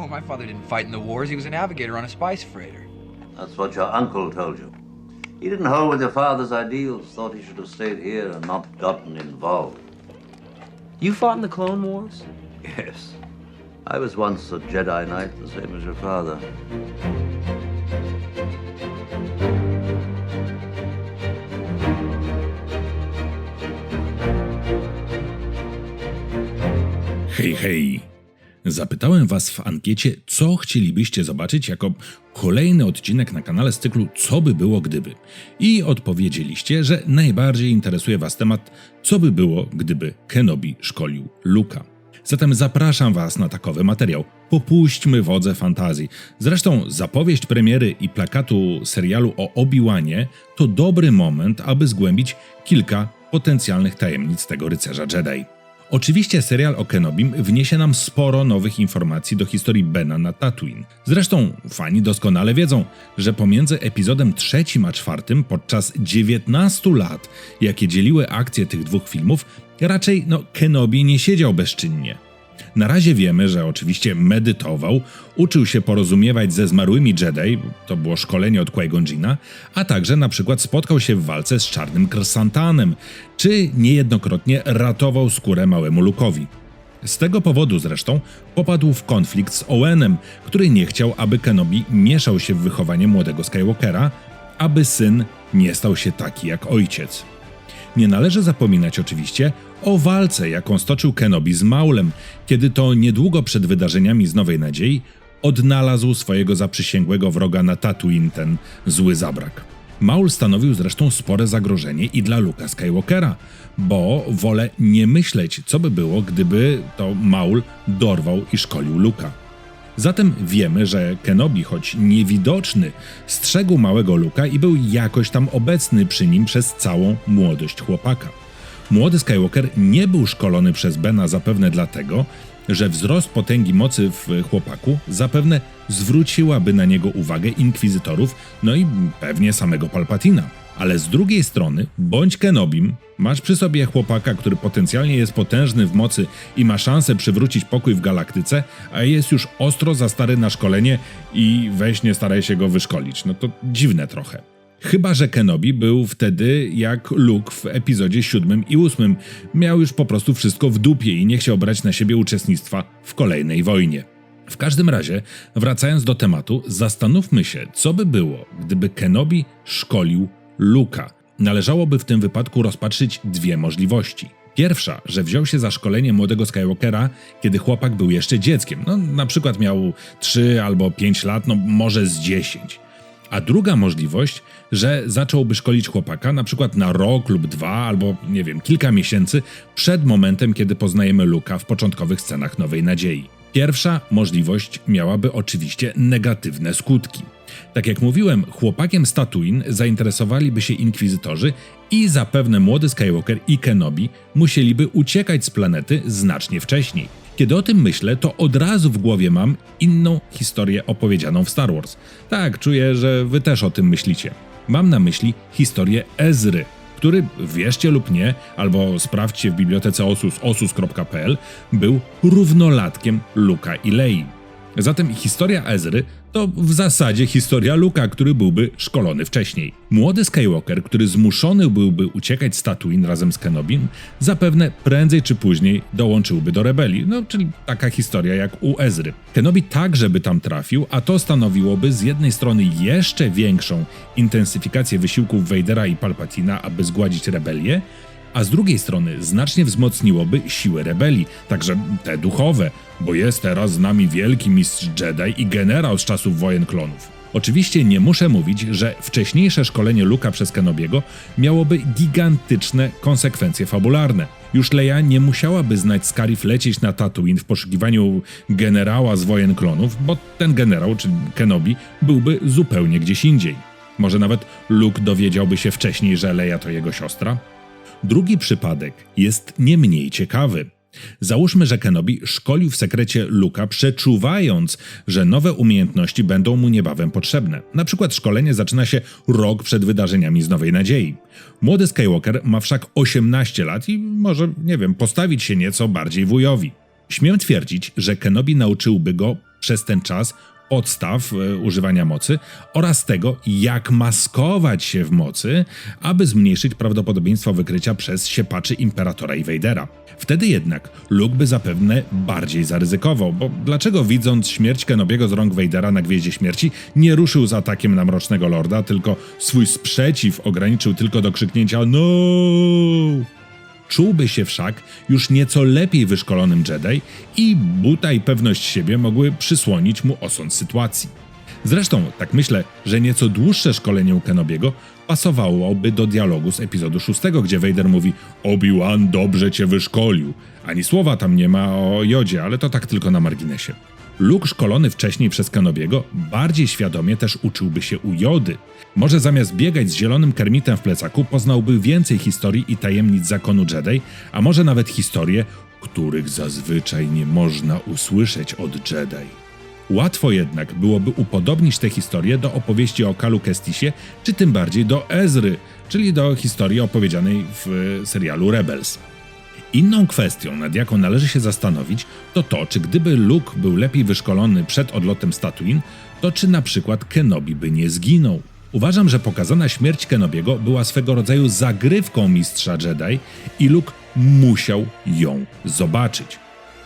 Oh, my father didn't fight in the wars. He was a navigator on a spice freighter. That's what your uncle told you. He didn't hold with your father's ideals, thought he should have stayed here and not gotten involved. You fought in the Clone Wars? Yes. I was once a Jedi Knight, the same as your father. Hey, hej. Zapytałem Was w ankiecie, co chcielibyście zobaczyć jako kolejny odcinek na kanale z cyklu Co by było gdyby. I odpowiedzieliście, że najbardziej interesuje Was temat, co by było, gdyby Kenobi szkolił Luka. Zatem zapraszam Was na takowy materiał. Popuśćmy wodze fantazji. Zresztą zapowiedź premiery i plakatu serialu o Obi-Wanie to dobry moment, aby zgłębić kilka potencjalnych tajemnic tego rycerza Jedi. Oczywiście serial o Kenobim wniesie nam sporo nowych informacji do historii Bena na Tatooine. Zresztą fani doskonale wiedzą, że pomiędzy epizodem trzecim a czwartym podczas 19 lat, jakie dzieliły akcje tych dwóch filmów, raczej no, Kenobi nie siedział bezczynnie. Na razie wiemy, że oczywiście medytował, uczył się porozumiewać ze zmarłymi Jedi, to było szkolenie od Jinna, a także na przykład spotkał się w walce z czarnym Krsantanem, czy niejednokrotnie ratował skórę małemu Lukowi. Z tego powodu zresztą popadł w konflikt z Owenem, który nie chciał, aby Kenobi mieszał się w wychowanie młodego Skywalkera, aby syn nie stał się taki jak ojciec. Nie należy zapominać oczywiście o walce, jaką stoczył Kenobi z Maulem, kiedy to niedługo przed wydarzeniami z Nowej Nadziei odnalazł swojego zaprzysięgłego wroga na Tatooine, ten zły zabrak. Maul stanowił zresztą spore zagrożenie i dla Luka Skywalkera, bo wolę nie myśleć, co by było, gdyby to Maul dorwał i szkolił Luka. Zatem wiemy, że Kenobi, choć niewidoczny, strzegł małego Luka i był jakoś tam obecny przy nim przez całą młodość chłopaka. Młody Skywalker nie był szkolony przez Bena zapewne dlatego, że wzrost potęgi mocy w chłopaku zapewne zwróciłaby na niego uwagę inkwizytorów, no i pewnie samego Palpatina. Ale z drugiej strony, bądź Kenobim, masz przy sobie chłopaka, który potencjalnie jest potężny w mocy i ma szansę przywrócić pokój w galaktyce, a jest już ostro za stary na szkolenie i weź nie staraj się go wyszkolić. No to dziwne trochę. Chyba, że Kenobi był wtedy jak Luke w epizodzie 7 i 8. Miał już po prostu wszystko w dupie i nie chciał brać na siebie uczestnictwa w kolejnej wojnie. W każdym razie, wracając do tematu, zastanówmy się, co by było, gdyby Kenobi szkolił Luka. Należałoby w tym wypadku rozpatrzyć dwie możliwości. Pierwsza, że wziął się za szkolenie młodego Skywalkera, kiedy chłopak był jeszcze dzieckiem. No, na przykład miał 3 albo 5 lat, no może z 10. A druga możliwość, że zacząłby szkolić chłopaka na przykład na rok lub dwa, albo nie wiem, kilka miesięcy przed momentem, kiedy poznajemy Luka w początkowych scenach Nowej Nadziei. Pierwsza możliwość miałaby oczywiście negatywne skutki. Tak jak mówiłem, chłopakiem z Tatooine zainteresowaliby się inkwizytorzy i zapewne młody Skywalker i Kenobi musieliby uciekać z planety znacznie wcześniej. Kiedy o tym myślę, to od razu w głowie mam inną historię opowiedzianą w Star Wars. Tak, czuję, że wy też o tym myślicie. Mam na myśli historię Ezry, który, wierzcie lub nie, albo sprawdźcie w bibliotece Osus osus.pl, był równolatkiem Luka i Lei. Zatem historia Ezry to w zasadzie historia Luka, który byłby szkolony wcześniej. Młody Skywalker, który zmuszony byłby uciekać z Tatooine razem z Kenobim, zapewne prędzej czy później dołączyłby do rebelii, no czyli taka historia jak u Ezry. Kenobi także by tam trafił, a to stanowiłoby z jednej strony jeszcze większą intensyfikację wysiłków Vadera i Palpatina, aby zgładzić rebelię, a z drugiej strony znacznie wzmocniłoby siłę rebelii, także te duchowe, bo jest teraz z nami wielki mistrz Jedi i generał z czasów wojen klonów. Oczywiście nie muszę mówić, że wcześniejsze szkolenie Luka przez Kenobiego miałoby gigantyczne konsekwencje fabularne. Już Leia nie musiałaby znać Scarif lecieć na Tatooine w poszukiwaniu generała z wojen klonów, bo ten generał, czyli Kenobi, byłby zupełnie gdzieś indziej. Może nawet Luke dowiedziałby się wcześniej, że Leia to jego siostra? Drugi przypadek jest nie mniej ciekawy. Załóżmy, że Kenobi szkolił w sekrecie Luka, przeczuwając, że nowe umiejętności będą mu niebawem potrzebne. Na przykład szkolenie zaczyna się rok przed wydarzeniami z Nowej Nadziei. Młody Skywalker ma wszak 18 lat i może, nie wiem, postawić się nieco bardziej wujowi. Śmiem twierdzić, że Kenobi nauczyłby go przez ten czas podstaw e, używania mocy oraz tego, jak maskować się w mocy, aby zmniejszyć prawdopodobieństwo wykrycia przez siepaczy Imperatora i Vadera. Wtedy jednak Luke by zapewne bardziej zaryzykował, bo dlaczego widząc śmierć Kenobiego z rąk Vadera na Gwieździe Śmierci nie ruszył z atakiem na Mrocznego Lorda, tylko swój sprzeciw ograniczył tylko do krzyknięcia NO! Czułby się wszak już nieco lepiej wyszkolonym Jedi i buta i pewność siebie mogły przysłonić mu osąd sytuacji. Zresztą, tak myślę, że nieco dłuższe szkolenie u Kenobiego pasowałoby do dialogu z epizodu 6, gdzie Vader mówi Obi-Wan dobrze cię wyszkolił. Ani słowa tam nie ma o Jodzie, ale to tak tylko na marginesie. Luke szkolony wcześniej przez Kenobiego bardziej świadomie też uczyłby się u Jody. Może zamiast biegać z zielonym kermitem w plecaku poznałby więcej historii i tajemnic zakonu Jedi, a może nawet historie, których zazwyczaj nie można usłyszeć od Jedi. Łatwo jednak byłoby upodobnić tę historię do opowieści o Kalu Kestisie, czy tym bardziej do Ezry, czyli do historii opowiedzianej w serialu Rebels. Inną kwestią, nad jaką należy się zastanowić, to to, czy gdyby Luke był lepiej wyszkolony przed odlotem z to czy na przykład Kenobi by nie zginął. Uważam, że pokazana śmierć Kenobiego była swego rodzaju zagrywką mistrza Jedi i Luke musiał ją zobaczyć.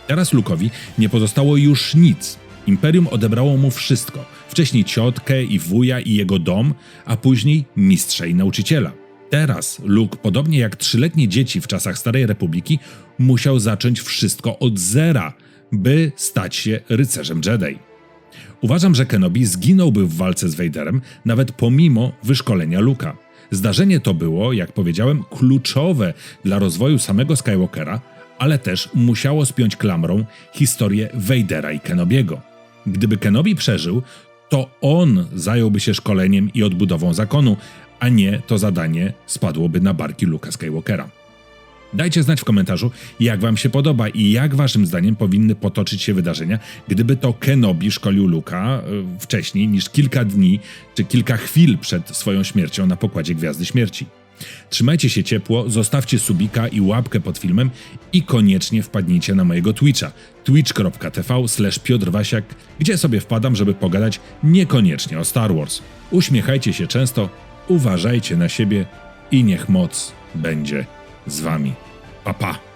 Teraz Luke'owi nie pozostało już nic. Imperium odebrało mu wszystko. Wcześniej ciotkę i wuja i jego dom, a później mistrza i nauczyciela. Teraz Luke, podobnie jak trzyletnie dzieci w czasach Starej Republiki, musiał zacząć wszystko od zera, by stać się rycerzem Jedi. Uważam, że Kenobi zginąłby w walce z Vaderem, nawet pomimo wyszkolenia Luka. Zdarzenie to było, jak powiedziałem, kluczowe dla rozwoju samego Skywalkera, ale też musiało spiąć klamrą historię Vadera i Kenobiego. Gdyby Kenobi przeżył, to on zająłby się szkoleniem i odbudową zakonu, a nie to zadanie spadłoby na barki Luka Skywalkera. Dajcie znać w komentarzu, jak Wam się podoba i jak Waszym zdaniem powinny potoczyć się wydarzenia, gdyby to Kenobi szkolił Luka y, wcześniej niż kilka dni czy kilka chwil przed swoją śmiercią na pokładzie Gwiazdy Śmierci. Trzymajcie się ciepło, zostawcie subika i łapkę pod filmem i koniecznie wpadnijcie na mojego Twitcha twitch.tv Piotr Wasiak, gdzie sobie wpadam, żeby pogadać niekoniecznie o Star Wars. Uśmiechajcie się często, uważajcie na siebie i niech moc będzie z wami. Pa pa!